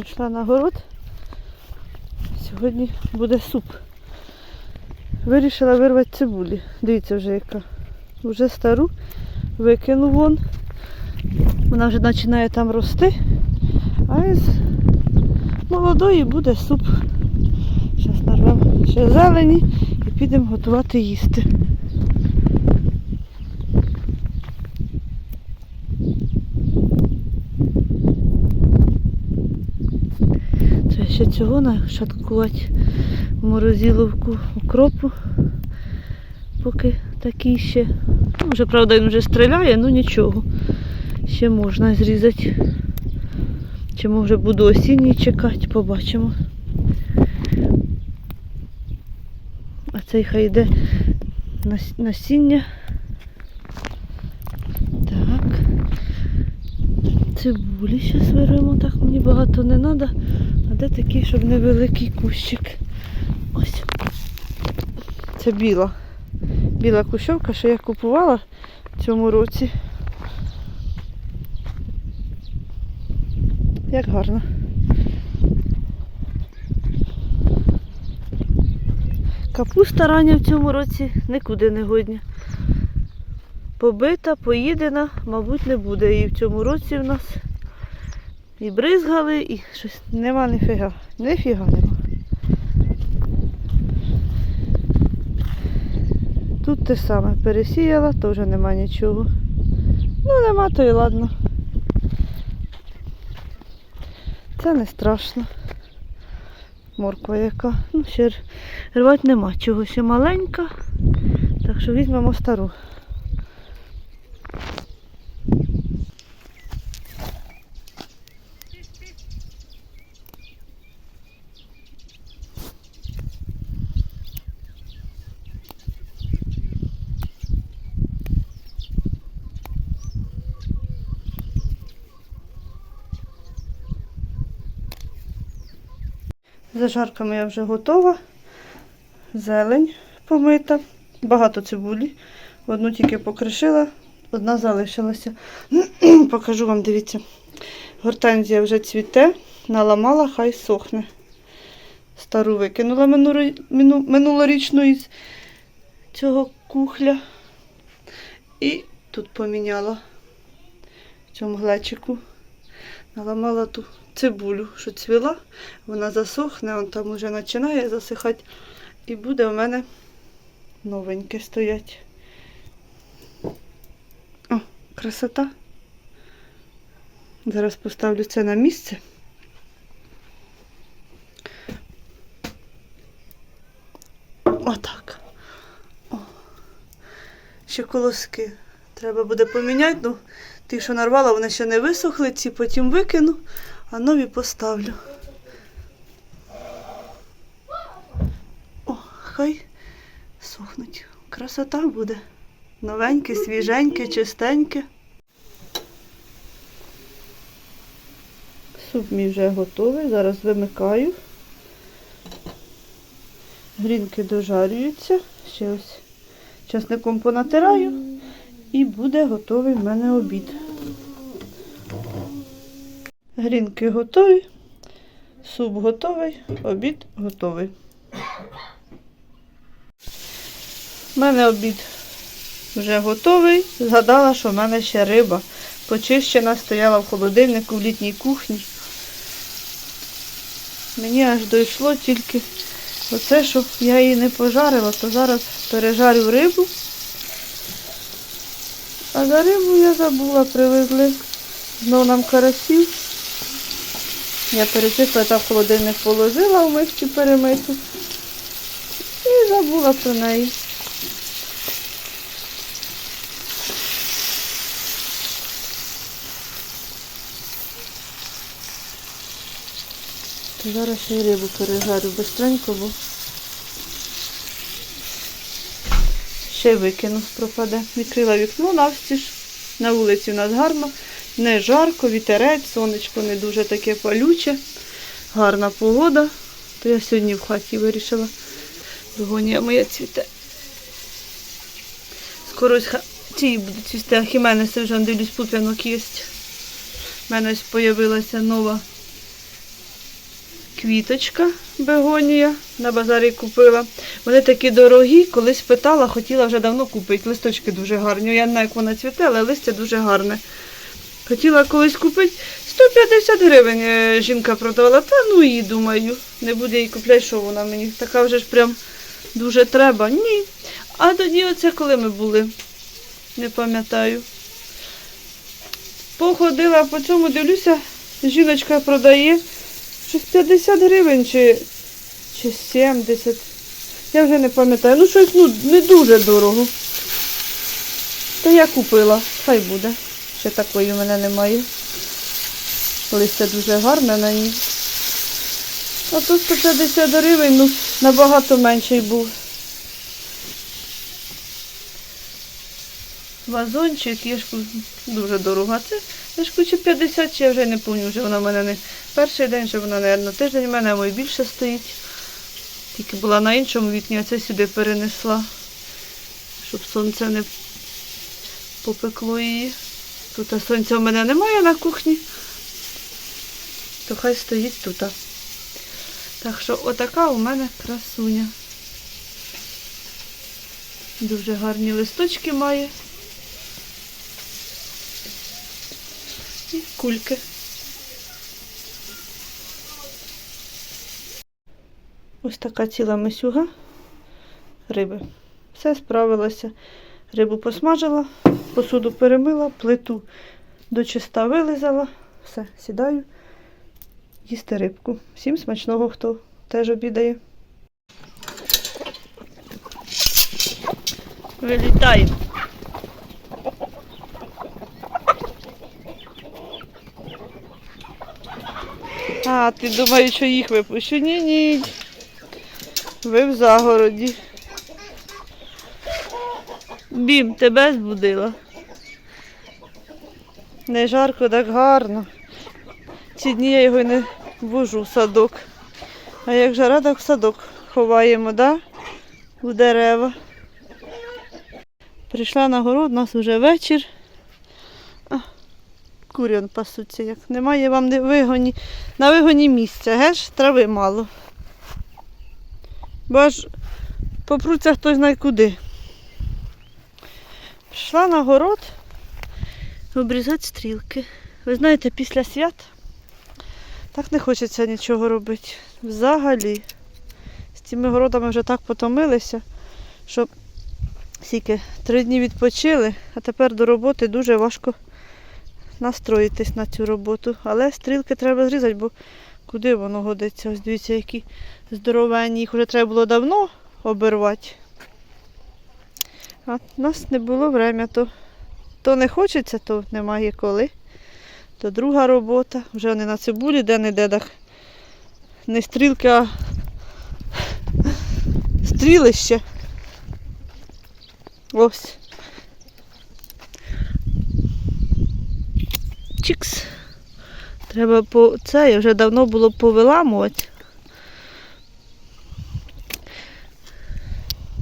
Прийшла на город. Сьогодні буде суп. Вирішила вирвати цибулі. Дивіться вже яка. Вже стару. Викину вон. Вона вже починає там рости. А із молодої буде суп. Зараз нарвемо ще зелені і підемо готувати їсти. Треба цього нашаткувати в морозиловку укропу, поки такий ще. Ну, вже, правда, він вже стріляє, ну нічого. Ще можна зрізати. Чи може буду осінній чекати, побачимо. А цей хай йде насіння. Так. Цибулі зараз беремо, так мені багато не треба. Де такий, щоб невеликий кущик? Ось. Це біла. Біла кущовка, що я купувала в цьому році. Як гарно. Капуста рання в цьому році нікуди не годня. Побита, поїдена, мабуть, не буде її в цьому році в нас. І бризгали, і щось нема ніфіга. Ніфіга нема. Тут те саме пересіяла, теж нема нічого. Ну нема, то і ладно. Це не страшно. Морква яка. Ну, ще рвати нема чого, ще маленька. Так що візьмемо стару. Зажарка моя вже готова. Зелень помита. Багато цибулі. Одну тільки покришила, одна залишилася. Покажу вам, дивіться. Гортензія вже цвіте, наламала, хай сохне. Стару викинула минулорічну із цього кухля. І тут поміняла в цьому глечику. Наламала ту цибулю, що цвіла, вона засохне, он там уже починає засихати. І буде у мене новеньке стоять. О, красота. Зараз поставлю це на місце. Отак. О. Ще колоски. Треба буде поміняти. Ну, ті, що нарвала, вони ще не висохли, ці потім викину, а нові поставлю. О, хай сохнуть. Красота буде. Новеньке, свіженьке, чистеньке. Суп мій вже готовий. Зараз вимикаю. Грінки дожарюються. Ще ось часником понатираю. І буде готовий в мене обід. Грінки готові, суп готовий, обід готовий. У мене обід вже готовий. Згадала, що в мене ще риба почищена, стояла в холодильнику в літній кухні. Мені аж дійшло тільки оце, що я її не пожарила, то зараз пережарю рибу. А за рибу я забула, привезли знову нам карасів. Я перечисла та в холодильник положила в мисці перемиту. І забула про неї. Зараз ще й рибу пережарю бистренько, бо ще викину, пропаде. Відкрила вікно навстіж. На вулиці у нас гарно, не жарко, вітерець, сонечко не дуже таке палюче, гарна погода. То я сьогодні в хаті вирішила. Вигонія моя цвіте. Скоро ці будуть цвісти, хіменеси вже дивлюсь, пуп'янок є. У мене ось з'явилася нова квіточка бегонія на базарі купила. Вони такі дорогі, колись питала, хотіла вже давно купити. Листочки дуже гарні. Я не знаю, як вона цвіте, але листя дуже гарне. Хотіла колись купити 150 гривень е, жінка продавала. Та ну її думаю, не буде їй купляти, що вона мені. Така вже ж прям дуже треба. Ні. А тоді оце коли ми були, не пам'ятаю. Походила по цьому, дивлюся, жіночка продає щось 50 гривень чи, чи 70. Я вже не пам'ятаю. Ну щось ну, не дуже дорого. Та я купила, хай буде. Ще такої в мене немає. Листя дуже гарне на ній. А тут 150 гривень, ну, набагато менший був. Вазончик, є ж дуже дорого. А це я ж кучу 50, чи я вже не пам'ятаю, вже вона в мене не перший день, що вона, мабуть, тиждень в мене, а мої більше стоїть. Тільки була на іншому вікні, а це сюди перенесла, щоб сонце не попекло її. Тут сонця в мене немає на кухні, то хай стоїть тут. Так що отака у мене красуня. Дуже гарні листочки має. І кульки. Ось така ціла мисюга риби. Все справилося. Рибу посмажила, посуду перемила, плиту до чиста вилизала. Все, сідаю їсти рибку. Всім смачного, хто теж обідає. Вилітаємо. А, ти думаєш, що їх випущу? Ні, ні. Ви в загороді. Бім, тебе збудила. Не жарко, так гарно. Ці дні я його не вожу в садок. А як жара, так в садок ховаємо, да? У дерева. Прийшла на город, у нас вже вечір. Курян пасуться, як немає вам не вигоні, на вигоні місця, геш, трави мало. Бо аж попруться хтось знає куди. Пішла на город обрізати стрілки. Ви знаєте, після свят так не хочеться нічого робити. Взагалі. З цими городами вже так потомилися, що скільки три дні відпочили, а тепер до роботи дуже важко настроїтись на цю роботу. Але стрілки треба зрізати, бо куди воно годиться? Ось дивіться, які здоровенні. Їх вже треба було давно обірвати. А нас не було времени, то, то не хочеться, то немає коли. То друга робота. Вже вони на цибулі, де не де так. Не стрілки, а стрілище. Ось. Чікс. Треба по це, я вже давно було повиламувати.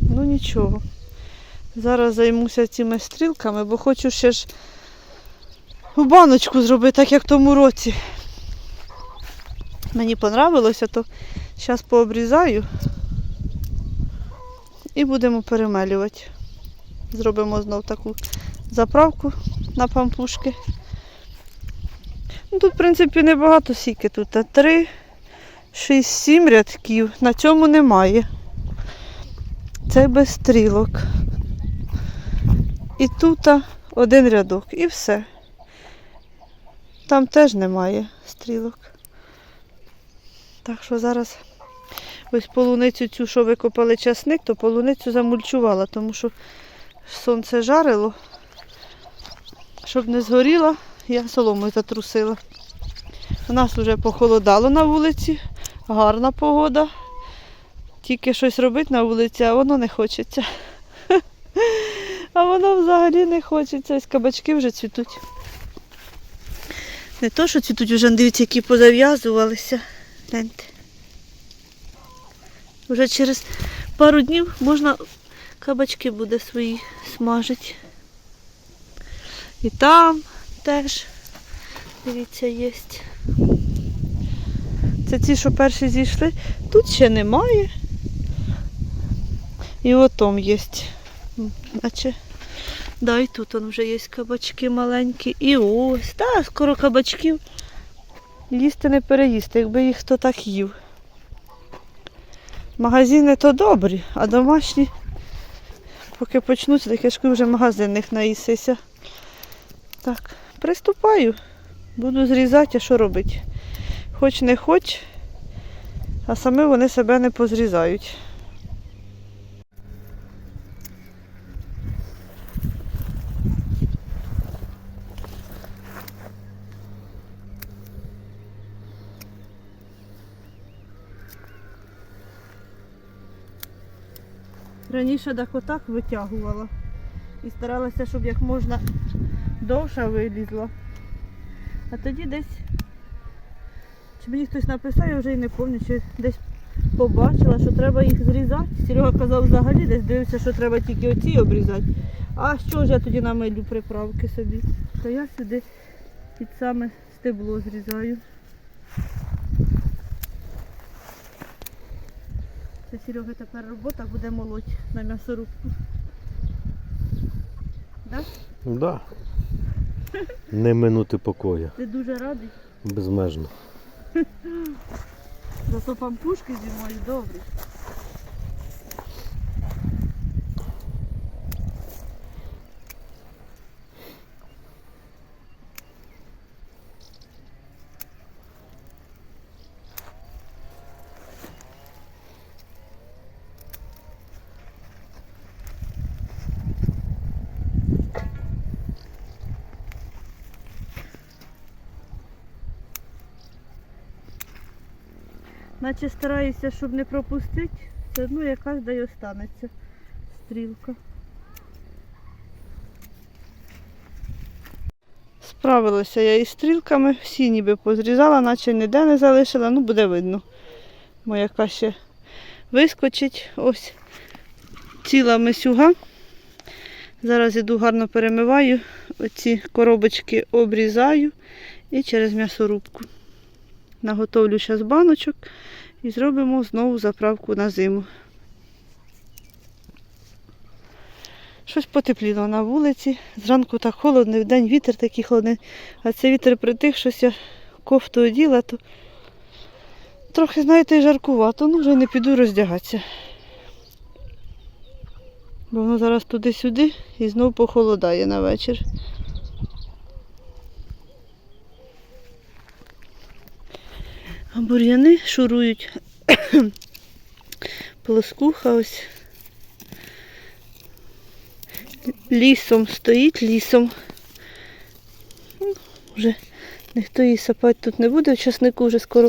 Ну нічого. Зараз займуся цими стрілками, бо хочу ще ж баночку зробити, так як в тому році. Мені понравилося, то зараз пообрізаю і будемо перемелювати. Зробимо знов таку заправку на пампушки. Ну, тут, в принципі, небагато сіки тут. а Три, шість, сім рядків. На цьому немає. Це без стрілок. І тут один рядок. І все. Там теж немає стрілок. Так що зараз ось полуницю цю, що викопали часник, то полуницю замульчувала, тому що сонце жарило. Щоб не згоріла, я соломою затрусила. У нас вже похолодало на вулиці, гарна погода. Тільки щось робити на вулиці, а воно не хочеться. А воно взагалі не хочеться. Ось кабачки вже цвітуть. Не то, що цвітуть, вже дивіться, які позав'язувалися. Гляньте. Вже через пару днів можна кабачки буде свої смажити. І там теж, дивіться, є. Це ті, що перші зійшли. Тут ще немає. І отом є. Наче. Да, і тут он вже є кабачки маленькі. І ось. Та, скоро кабачків. Їсти не переїсти, якби їх хто так їв. Магазини то добрі, а домашні, поки почнуться, так я ж вже магазинних наїсися. Так, приступаю. Буду зрізати, а що робити? Хоч не хоч, а самі вони себе не позрізають. Раніше так отак витягувала і старалася, щоб як можна довше вилізла. А тоді десь, чи мені хтось написав, я вже й не пам'ятаю, чи десь побачила, що треба їх зрізати. Серега казав взагалі, десь дивився, що треба тільки оці обрізати. А що ж я тоді намилю приправки собі? То я сюди під саме стебло зрізаю. Це Серега тепер робота буде молоть на м'ясорубку. Да? Да. Не минути покою. Ти дуже радий. Безмежно. Зато пампушки зимою добрі. Наче стараюся, щоб не пропустити, все одно якась да й останеться стрілка. Справилася я із стрілками, всі ніби позрізала, наче ніде не залишила, ну буде видно. Яка ще вискочить. Ось ціла мисюга. Зараз іду гарно перемиваю, оці коробочки обрізаю і через м'ясорубку. Наготовлю зараз баночок і зробимо знову заправку на зиму. Щось потепліло на вулиці. Зранку так холодно, в день вітер такий холодний, а це вітер притих, щось я кофту оділа, то трохи, знаєте, і жаркувато, ну вже не піду роздягатися. Бо воно зараз туди-сюди і знову похолодає на вечір. А бур'яни шурують. Плоскуха ось. Лісом стоїть лісом. Ну, Вже ніхто її сапати тут не буде, часнику вже скоро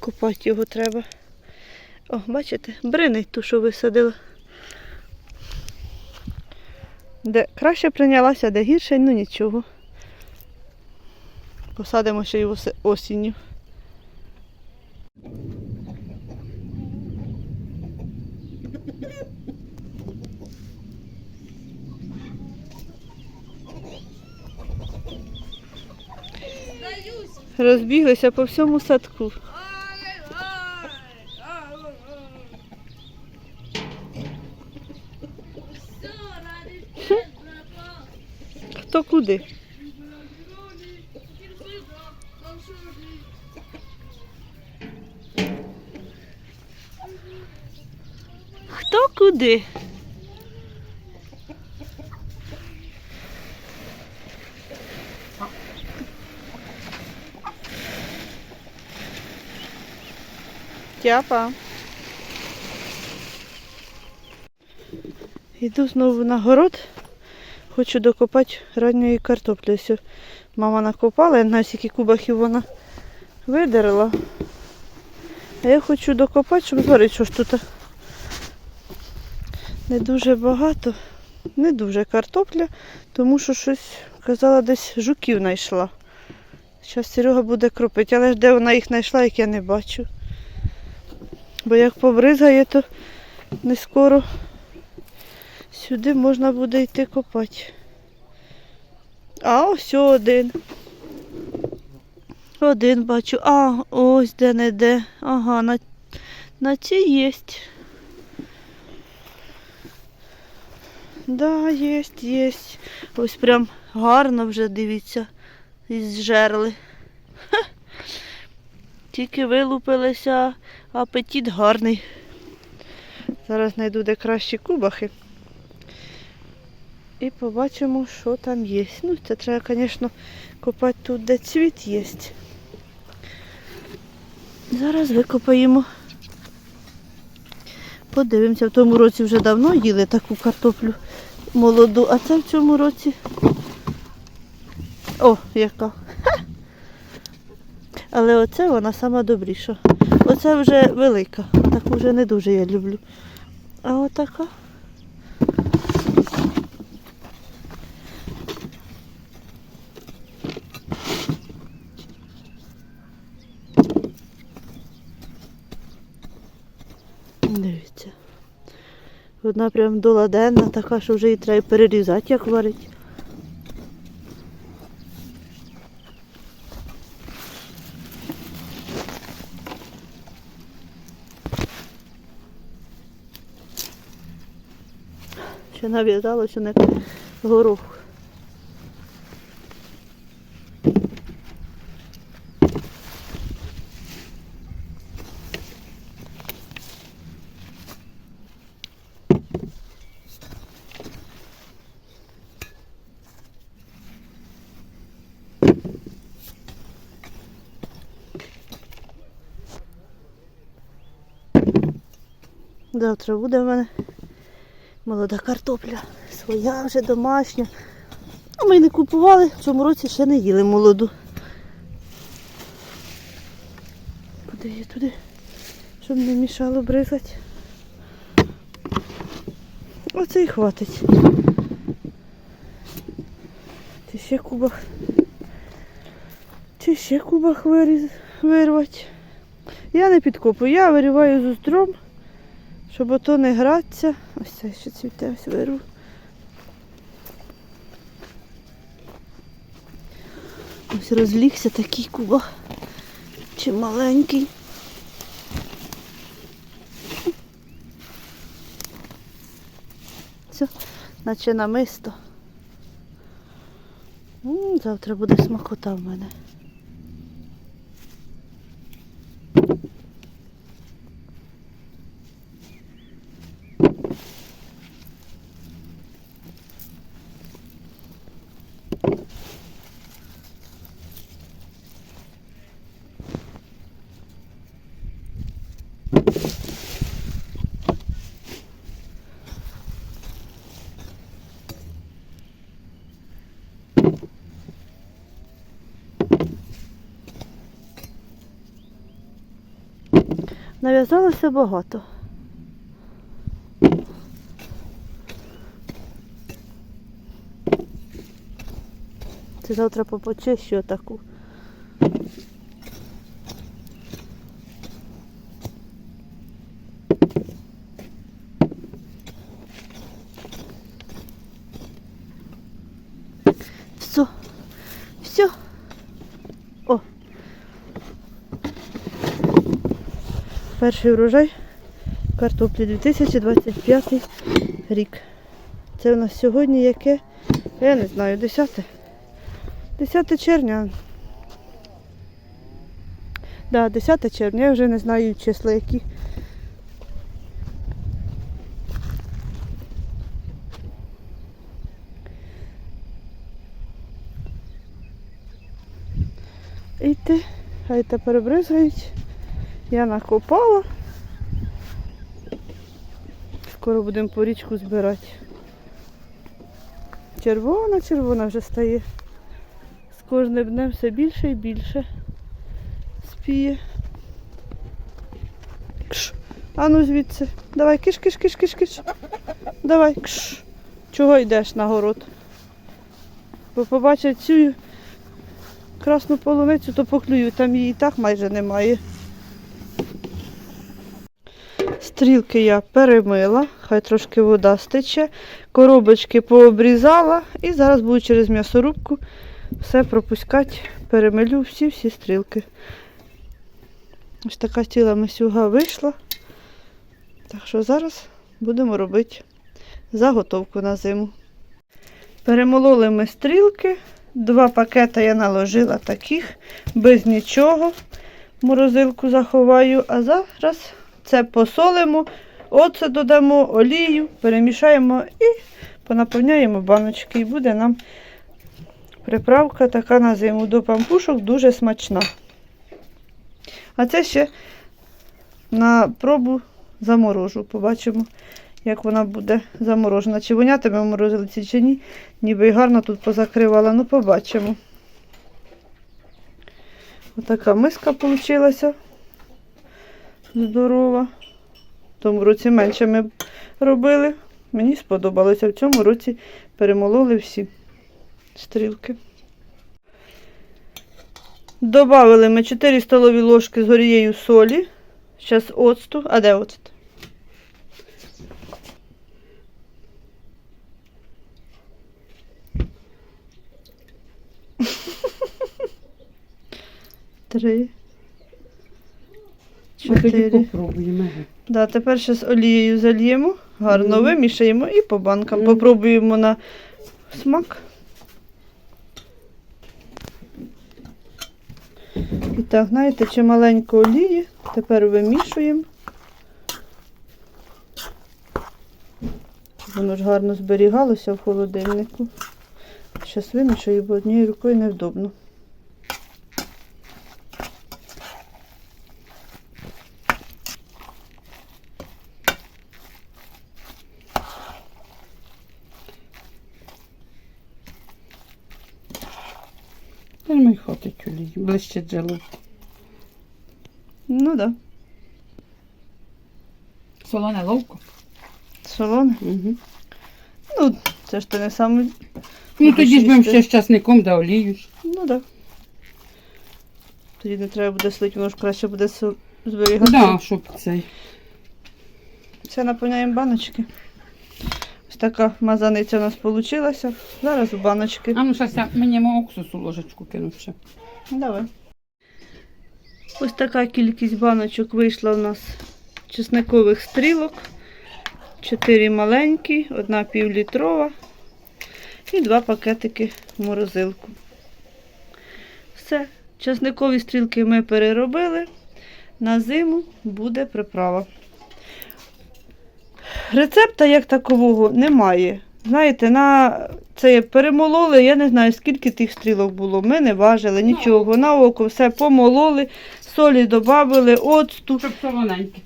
копати його треба. О, бачите, бринить ту, що висадила. Де краще прийнялася, де гірше, ну нічого. Посадимо ще його осінню. Розбіглися по всьому садку. Хто куди? Хто куди? Тяпа. Йду знову на город. Хочу докопати ранньої картоплі. Ось мама накопала, я не знаю, скільки кубахів вона видерла. А я хочу докопати, щоб зварити, що ж тут не дуже багато, не дуже картопля, тому що щось казала, десь жуків знайшла. Зараз Серега буде кропити, але ж де вона їх знайшла, як я не бачу. Бо як побризгає, то не скоро сюди можна буде йти копати. А ось один. Один бачу. А, ось де не де. Ага, на, на цій єсть. Да, єсть, єсть. Ось прям гарно вже дивіться. Із жерли. Тільки вилупилися, апетит гарний. Зараз знайду де кращі кубахи. І побачимо, що там є. Ну, це треба, звісно, копати тут, де цвіт є. Зараз викопаємо. Подивимося, в тому році вже давно їли таку картоплю молоду, а це в цьому році. О, яка. Але оце вона сама добріша. Оце вже велика, таку вже не дуже я люблю. А отака. Дивіться. Одна прям доладенна, така, що вже її треба перерізати, як варить. Ще нав'язалося не горох. Завтра буде в мене молода картопля. Своя вже домашня. А ми не купували, в цьому році ще не їли молоду. Куди її туди? Щоб не мішало бризати. Оце і хватить. Чи ще кубах. Чи ще кубах вирвати. Я не підкопую, я вириваю з устром. Щоб ото не гратися. Ось це ще цвіте, ось вирву. Ось розлігся такий кубах. Чи маленький. Все, наче намисто. Завтра буде смакота в мене. Нав'язалося багато. Це завтра попочищу таку. Все. Все. О. Перший урожай картоплі 2025 рік. Це у нас сьогодні яке? Я не знаю, 10. 10 червня. Да, 10 червня, я вже не знаю числа які. І ти, хай тепер бризгають. Я накопала. Скоро будемо по річку збирати. Червона, червона вже стає. З кожним днем все більше і більше спіє. Кш. А ну звідси. Давай, киш, киш, киш, киш, киш. Давай, кш. Чого йдеш на город? Бо побачать цю красну полуницю, то поклюють, там її і так майже немає. Стрілки я перемила, хай трошки вода стече, коробочки пообрізала і зараз буду через м'ясорубку все пропускати, перемилю всі-всі стрілки. Ось така ціла мисюга вийшла. Так що зараз будемо робити заготовку на зиму. Перемололи ми стрілки. Два пакети я наложила таких, без нічого. Морозилку заховаю, а зараз це посолимо, оце додамо, олію, перемішаємо і понаповняємо баночки. І буде нам приправка така на зиму до пампушок дуже смачна. А це ще на пробу заморожу. Побачимо, як вона буде заморожена. Чи вонятиме в морозилці, чи ні. Ніби і гарно тут позакривала. Ну, побачимо. Отака миска вийшла. Здорова. В тому році менше ми робили. Мені сподобалося. В цьому році перемололи всі стрілки. Добавили ми 4 столові ложки з горією солі. Зараз оцту. А де оцт? Три. Тоді Чотири. попробуємо. Да, тепер ще з олією зальємо, гарно Мгм. вимішаємо і по банкам. Мгм. Попробуємо на смак. І так, знаєте, чималенько олії. Тепер вимішуємо. Воно ж гарно зберігалося в холодильнику. Зараз вимішаю, бо однією рукою невдобно. Ми хватить олії, ближче джелу. Ну так, да. Солоне ловко. солоне. Угу. Ну, це ж ти не саме. Ну тоді ж будемо ще з часником да олію. Ну так. Да. Тоді не треба буде слити, воно ж краще буде со- зберігатися. Да, щоб цей. Це наповняємо баночки. Така мазаниця у нас вийшла. Зараз у баночки. А ну зараз я мені уксусу ложечку кину ще. Давай. Ось така кількість баночок вийшла у нас чесникових стрілок. Чотири маленькі, одна півлітрова і два пакетики в морозилку. Все. Чесникові стрілки ми переробили. На зиму буде приправа. Рецепта як такового немає. Знаєте, на це перемололи, я не знаю, скільки тих стрілок було. Ми не важили нічого. На око все помололи, солі додали, оцту, Щоб солоненьке.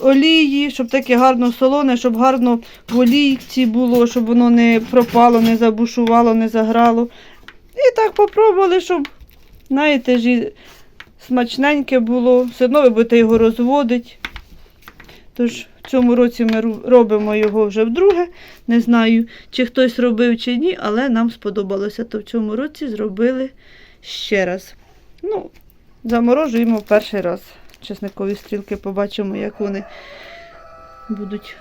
олії, щоб таке гарно солоне, щоб гарно в олійці було, щоб воно не пропало, не забушувало, не заграло. І так попробували, щоб, знаєте, ж смачненьке було. Все одно ви будете його розводити. Тож в цьому році ми робимо його вже вдруге. Не знаю, чи хтось робив чи ні, але нам сподобалося. То в цьому році зробили ще раз. Ну, заморожуємо перший раз. Чесникові стрілки побачимо, як вони будуть.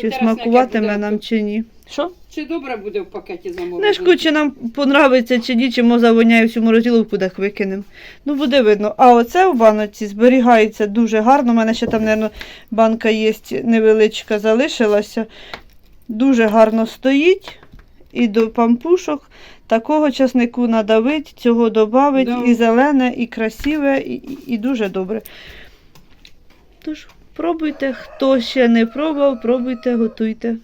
Чи смакуватиме нам чи ні. Що? Чи добре буде в пакеті? Не шкода, чи нам понравиться чи ні, чи мо завоняє всю морозиловку, так викинемо. Ну, буде видно. А оце в баноці зберігається дуже гарно. У мене ще там, мабуть, банка є невеличка, залишилася. Дуже гарно стоїть. І до пампушок такого часнику надавить, цього додавить, Да. і зелене, і красиве, і, і, і дуже добре. Тож, пробуйте, хто ще не пробував, пробуйте, готуйте.